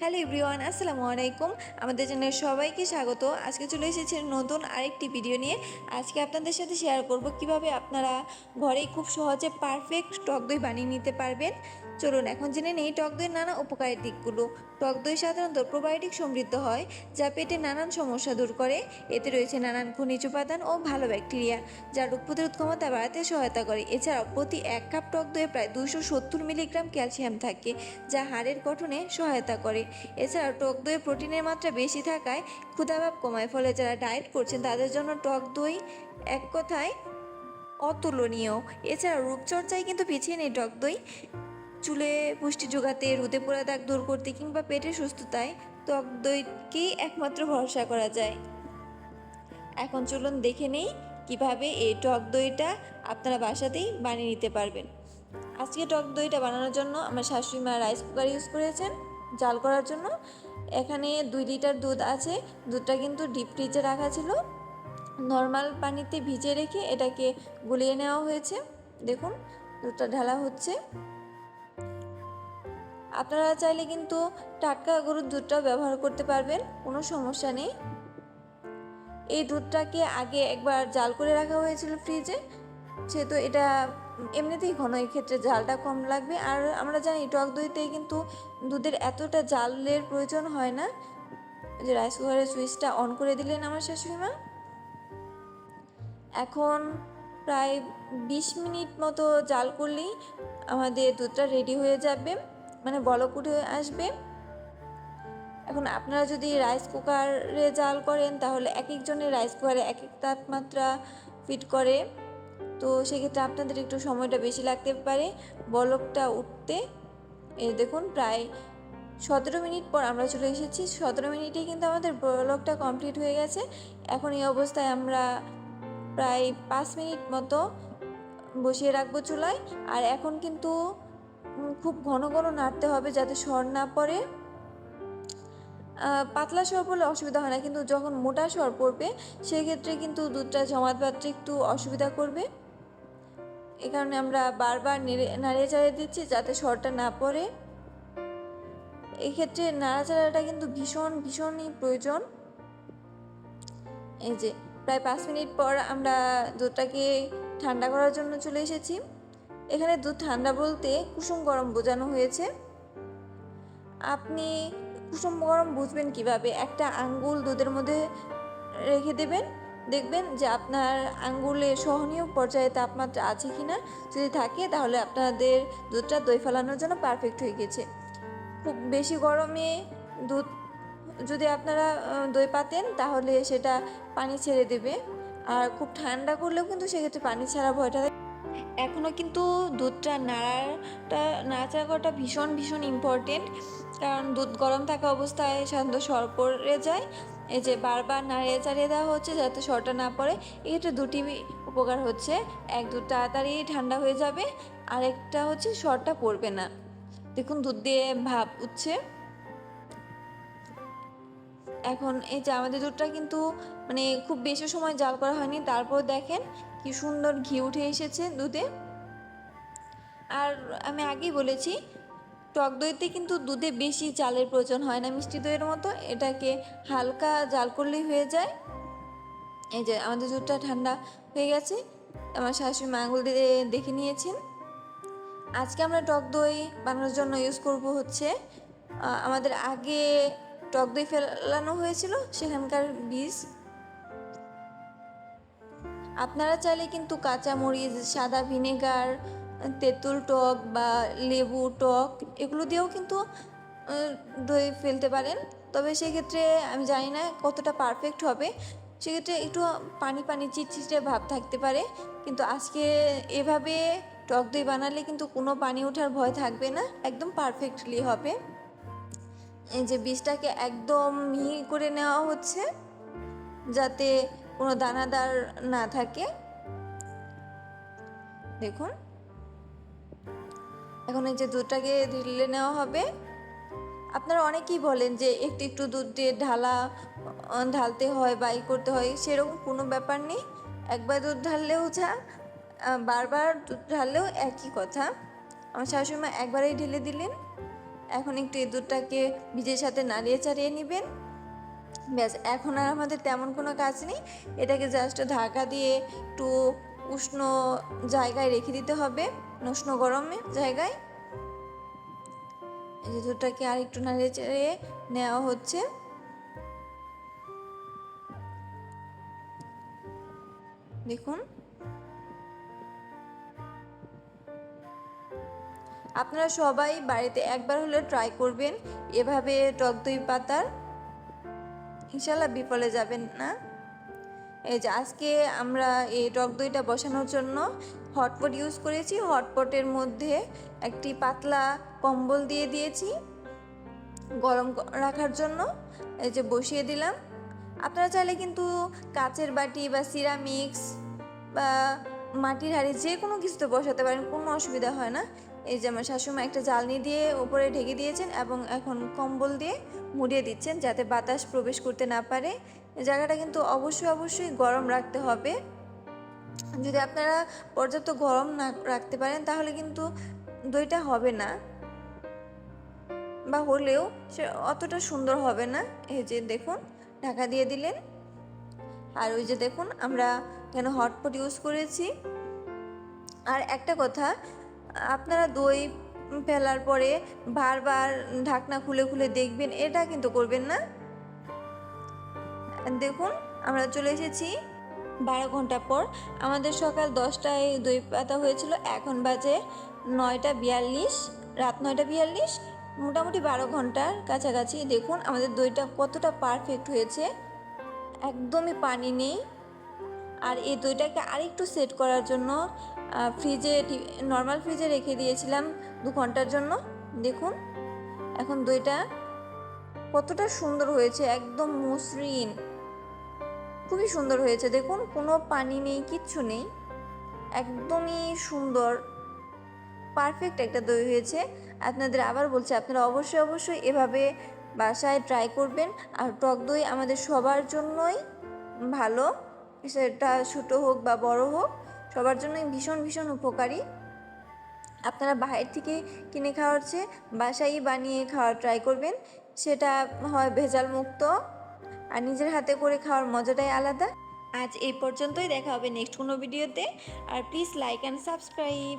Hello everyone, আসসালামু আলাইকুম। আমাদের চ্যানেলে সবাইকে স্বাগত। আজকে চলে এসেছে নতুন আরেকটি ভিডিও নিয়ে। আজকে আপনাদের সাথে শেয়ার করব কীভাবে আপনারা ঘরেই খুব সহজে পারফেক্ট টক দই বানিয়ে নিতে পারবেন। চলুন এখন জেনে নেই টক দইয়ের নানা উপকারের দিকগুলো। টক দই সাধারণত প্রোবায়োটিক সমৃদ্ধ হয়, যা পেটে নানান সমস্যা দূর করে। এতে রয়েছে নানান খনিজ উপাদান ও ভালো ব্যাকটেরিয়া, যা রোগ প্রতিরোধ ক্ষমতা বাড়াতে সহায়তা করে। এছাড়াও প্রতি এক কাপ টক দইয়ে প্রায় দুশো সত্তর মিলিগ্রাম ক্যালসিয়াম থাকে, যা হাড়ের গঠনে সহায়তা করে। এছাড়াও টক দইয়ে প্রোটিনের মাত্রা বেশি থাকায় ক্ষুধাভাব কমায়, ফলে যারা ডায়েট করছেন তাদের জন্য টক দই এক কথায় অতুলনীয়। এছাড়াও রূপচর্চায় কিন্তু পিছিয়ে নেই টক দই। চুলে পুষ্টি যোগাতে, রোদে পোড়া দাগ দূর করতে কিংবা পেটের সুস্থতায় টক দইকেই একমাত্র ভরসা করা যায়। এখন চলুন দেখে নেই কীভাবে এই টক দইটা আপনারা বাসাতেই বানিয়ে নিতে পারবেন। আজকে টক দইটা বানানোর জন্য আমার শাশুড়ি মা রাইস কুকার ইউজ করেছেন। জাল করার জন্য। এখানে দুই লিটার দুধ আছে। দুধটা কিন্তু ডিপ ফ্রিজে রাখা ছিল। নর্মাল পানিতে ভিজে রেখে এটাকে গুলিয়ে নেওয়া হয়েছে। দেখুন, দুধটা ঢালা হচ্ছে। আপনারা চাইলে কিন্তু টাটকা গরুর দুধটাও ব্যবহার করতে পারবেন, কোনো সমস্যা নেই। এই দুধটাকে আগে একবার জাল করে রাখা হয়েছিল ফ্রিজে সেহেতু এটা এমনিতেই ঘন এই ক্ষেত্রে জালটা কম লাগবে। আর আমরা জানি টক দইতে কিন্তু দুধের এতটা জালের প্রয়োজন হয় না। যে রাইস কুকারের সুইচটা অন করে দিলেন আমার শাশুড়ি মা। এখন প্রায় বিশ মিনিট মতো জাল করলেই আমাদের দুধটা রেডি হয়ে যাবে মানে বলক উঠে আসবে। এখন আপনারা যদি রাইস কুকারে জাল করেন, তাহলে এক একজনের রাইস কুকারে এক এক তাপমাত্রা ফিট করে। তো সেক্ষেত্রে আপনাদের একটু সময়টা বেশি লাগতে পারে বলকটা উঠতে। এ দেখুন, প্রায় সতেরো মিনিট পর আমরা চলে এসেছি। সতেরো মিনিটে কিন্তু আমাদের বলকটা কমপ্লিট হয়ে গেছে। এখন এই অবস্থায় আমরা প্রায় পাঁচ মিনিট মতো বসিয়ে রাখব চুলায়। আর এখন কিন্তু খুব ঘন ঘন নাড়তে হবে যাতে সর না পড়ে। পাতলা সর পড়লে অসুবিধা হয় না, কিন্তু যখন মোটা সর পড়বে, সেক্ষেত্রে কিন্তু দুধটা জমাট বাঁধতে একটু অসুবিধা করবে। এ কারণে আমরা বারবার নেড়ে, নাড়িয়ে চাড়িয়ে দিচ্ছি যাতে সরটা না পড়ে। এক্ষেত্রে নাড়াচাড়াটা কিন্তু ভীষণ, ভীষণই প্রয়োজন। এই যে, প্রায় পাঁচ মিনিট পর আমরা দুধটাকে ঠান্ডা করার জন্য চলে এসেছি। এখানে দুধ ঠান্ডা বলতে কুসুম গরম বোঝানো হয়েছে। আপনি কুসুম গরম বুঝবেন কীভাবে? একটা আঙ্গুল দুধের মধ্যে রেখে দেবেন। দেখবেন যে আপনার আঙ্গুলে সহনীয় পর্যায়ে তাপমাত্রা আছে কি না যদি থাকে, তাহলে আপনাদের দুধটা দই ফেলানোর জন্য পারফেক্ট হয়ে গেছে। খুব বেশি গরমে দুধ, যদি আপনারা দই পাতেন, তাহলে সেটা পানি ছেড়ে দেবে। আর খুব ঠান্ডা করলেও কিন্তু সেক্ষেত্রে পানি ছাড়া ভয়টা। এখনও কিন্তু দুধটা নাড়াটা, নাড়াচাড়া করাটা ভীষণ ভীষণ ইম্পর্টেন্ট কারণ দুধ গরম থাকা অবস্থায় সাধারণত সর পড়ে যায়। এই যে বারবার নাড়িয়ে চাড়িয়ে দেওয়া হচ্ছে যাতে সরটা না পড়ে এক্ষেত্রে দুটি উপকার হচ্ছে। এক দুধ তাড়াতাড়ি ঠান্ডা হয়ে যাবে আর একটা হচ্ছে সরটা পড়বে না। দেখুন দুধ দিয়ে ভাব উঠছে। এখন এই যে আমাদের দুধটা কিন্তু মানে খুব বেশি সময় জাল করা হয়নি, তারপর দেখেন কি সুন্দর ঘি উঠে এসেছে দুধে। আর আমি আগেই বলেছি টক দইতে কিন্তু দুধে বেশি চালের প্রয়োজন হয় না মিষ্টি দইয়ের মতো। এটাকে হালকা জাল করলেই হয়ে যায়। এই যে আমাদের দুধটা ঠান্ডা হয়ে গেছে। আমার শাশুড়ি মা দিয়ে দেখে নিয়েছেন। আজকে আমরা টক দই বানানোর জন্য ইউজ করব হচ্ছে আমাদের আগে টক দই ফেলানো হয়েছিল সেখানকার বীজ। আপনারা চাইলে কিন্তু কাঁচা মরিচ সাদা ভিনেগার তেঁতুল টক বা লেবু টক এগুলো দিয়েও কিন্তু দই ফেলতে পারেন। তবে সেক্ষেত্রে আমি জানি না কতটা পারফেক্ট হবে। সেক্ষেত্রে একটু পানি পানি চিটচিটে ভাব থাকতে পারে। কিন্তু আজকে এভাবে টক দই বানালে কিন্তু কোনো পানি ওঠার ভয় থাকবে না, একদম পারফেক্টলি হবে। এই যে বীজটাকে একদম মিহি করে নেওয়া হচ্ছে, যাতে কোনো দানাদার না থাকে। দেখুন। এখন এই যে দুধটাকে ঢেলে নেওয়া হবে, আপনারা অনেকেই বলেন যে একটু একটু দুধ দিয়ে ঢালা ঢালতে হয় বাই করতে হয়, সেরকম কোনো ব্যাপার নেই। একবার দুধ ঢাললেও যা বারবার দুধ ঢাললেও একই কথা। আমার শাশুড়ি মা একবারেই ঢেলে দিলেন। এখন একটু এই দুধটাকে বীজের সাথে নাড়িয়ে চাড়িয়ে নেবেন। ব্যাস, এখন আর আমাদের তেমন কোনো কাজ নেই। এটাকে জাস্ট ঢাকা দিয়ে একটু উষ্ণ জায়গায় রেখে দিতে হবে, উষ্ণ গরমে জায়গায়। এই যে দুধটাকে আর একটু নাড়িয়ে চাড়িয়ে নেওয়া হচ্ছে। দেখুন। আপনারা সবাই বাড়িতে একবার হলে ট্রাই করবেন, এভাবে টক দই পাতার। ইনশাল্লাহ বিফলে যাবেন না। এই যে আজকে আমরা এই টক দইটা বসানোর জন্য হটপট ইউজ করেছি। হটপটের মধ্যে একটি পাতলা কম্বল দিয়ে দিয়েছি গরম রাখার জন্য। এই যে বসিয়ে দিলাম। আপনারা চাইলে কিন্তু কাচের বাটি বা সিরামিক্স বা মাটির হাঁড়ি যে কোনো কিছুতে বসাতে পারেন, কোনো অসুবিধা হয় না। এই যে আমার শাশুমা একটা জ্বালনি দিয়ে উপরে ঢেকে দিয়েছেন এবং এখন কম্বল দিয়ে মুড়িয়ে দিচ্ছেন যাতে বাতাস প্রবেশ করতে না পারে। জায়গাটা কিন্তু অবশ্যই অবশ্যই গরম রাখতে হবে। যদি আপনারা পর্যাপ্ত গরম না রাখতে পারেন, তাহলে কিন্তু দইটা হবে না। বা হলেও সে অতটা সুন্দর হবে না। এই যে দেখুন, ঢাকা দিয়ে দিলেন। আর ওই যে দেখুন, আমরা কেন হটপট ইউজ করেছি। আর একটা কথা, আপনারা দই ফেলার পরে বারবার ঢাকনা খুলে খুলে দেখবেন, এটা কিন্তু করবেন না। দেখুন, আমরা চলে এসেছি বারো ঘণ্টা পর। আমাদের সকাল দশটায় দই পাতা হয়েছিল, এখন বাজে নয়টা বিয়াল্লিশ, রাত নয়টা বিয়াল্লিশ, মোটামুটি বারো ঘণ্টার কাছাকাছি। দেখুন, আমাদের দইটা কতটা পারফেক্ট হয়েছে। একদমই পানি নেই। আর এই দইটাকে আরেকটু সেট করার জন্য ফ্রিজে নর্মাল ফ্রিজে রেখে দিয়েছিলাম দু ঘণ্টার জন্য। দেখুন, এখন দইটা কতটা সুন্দর হয়েছে, একদম মসৃণ। খুবই সুন্দর হয়েছে। দেখুন, কোনো পানি নেই, কিচ্ছু নেই। একদমই সুন্দর পারফেক্ট একটা দই হয়েছে। আপনাদের আবার বলছি, আপনারা অবশ্যই অবশ্যই এভাবে বাসায় ট্রাই করবেন। আর টক দই আমাদের সবার জন্যই ভালো। সেটা ছোটো হোক বা বড় হোক, সবার জন্যই ভীষণ ভীষণ উপকারী। আপনারা বাইরে থেকে কিনে খাওয়ার চেয়ে বাসায় বানিয়ে খাওয়ার ট্রাই করবেন। সেটা হয় ভেজাল মুক্ত আর নিজের হাতে করে খাওয়ার মজাটাই আলাদা। আজ এই পর্যন্তই দেখা হবে নেক্সট কোনো ভিডিওতে আর প্লিজ লাইক অ্যান্ড সাবস্ক্রাইব